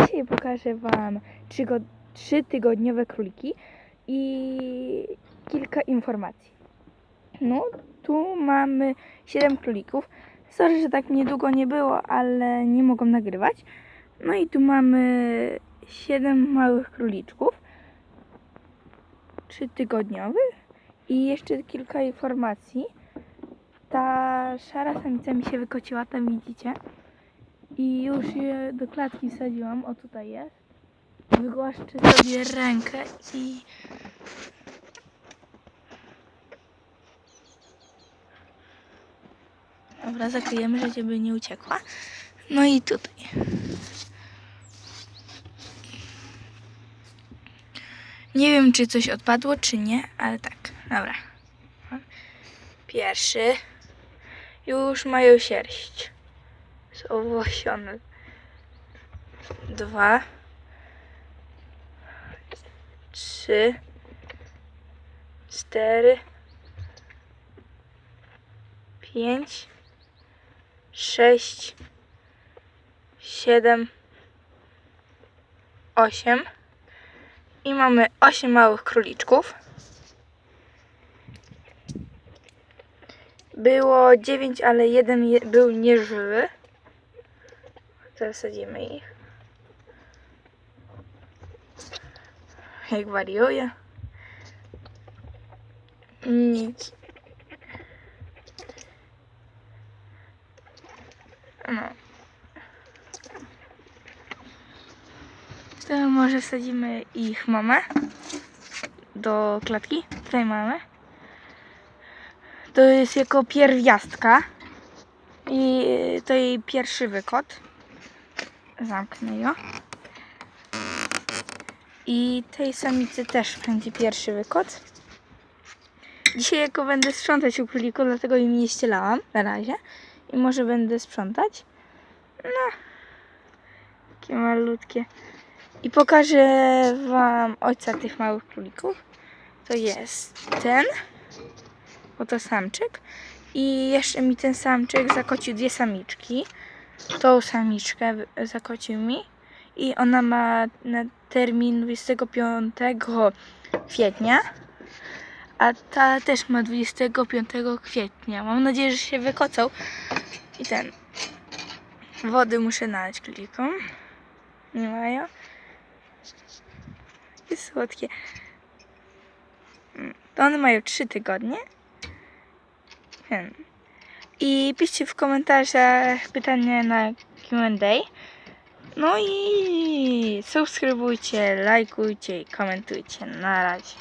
Dzisiaj pokażę Wam trzy, go, trzy tygodniowe króliki i kilka informacji. No, tu mamy 7 królików. Sorry, że tak niedługo nie było, ale nie mogą nagrywać. No i tu mamy 7 małych króliczków. Trzy tygodniowych i jeszcze kilka informacji. Ta szara samica mi się wykociła, tam widzicie. I już je do klatki wsadziłam. O, tutaj jest. Wygłaszczę sobie rękę i... Dobra, zakryjemy, żeby nie uciekła. No i tutaj. Nie wiem, czy coś odpadło, czy nie, ale tak. Dobra. Pierwszy. Już mają sierść są owłosione. Dwa, trzy, cztery, pięć, sześć, siedem, osiem. I mamy osiem małych króliczków. Było dziewięć, ale jeden je, był nieżywy. Zasadzimy ich. Jak wariuje. Nic. No. To może wsadzimy ich mamę do klatki. Tutaj mamy. To jest jako pierwiastka. I to jej pierwszy wykot. Zamknę ją. I tej samicy też będzie pierwszy wykot. Dzisiaj jako będę sprzątać u króliku, dlatego im nie ścielałam na razie. I może będę sprzątać. No. Takie malutkie. I pokażę wam ojca tych małych królików. To jest ten. Bo to samczyk. I jeszcze mi ten samczyk zakocił dwie samiczki tą samiczkę zakocił mi i ona ma na termin 25 kwietnia, a ta też ma 25 kwietnia. Mam nadzieję, że się wykocą i ten wody muszę nalać klikom. Nie mają. Jest słodkie. Mm, To one mają 3 tygodnie. Hmm. I piszcie w komentarzach pytania na Q&A. No i subskrybujcie, lajkujcie i komentujcie. Na razie.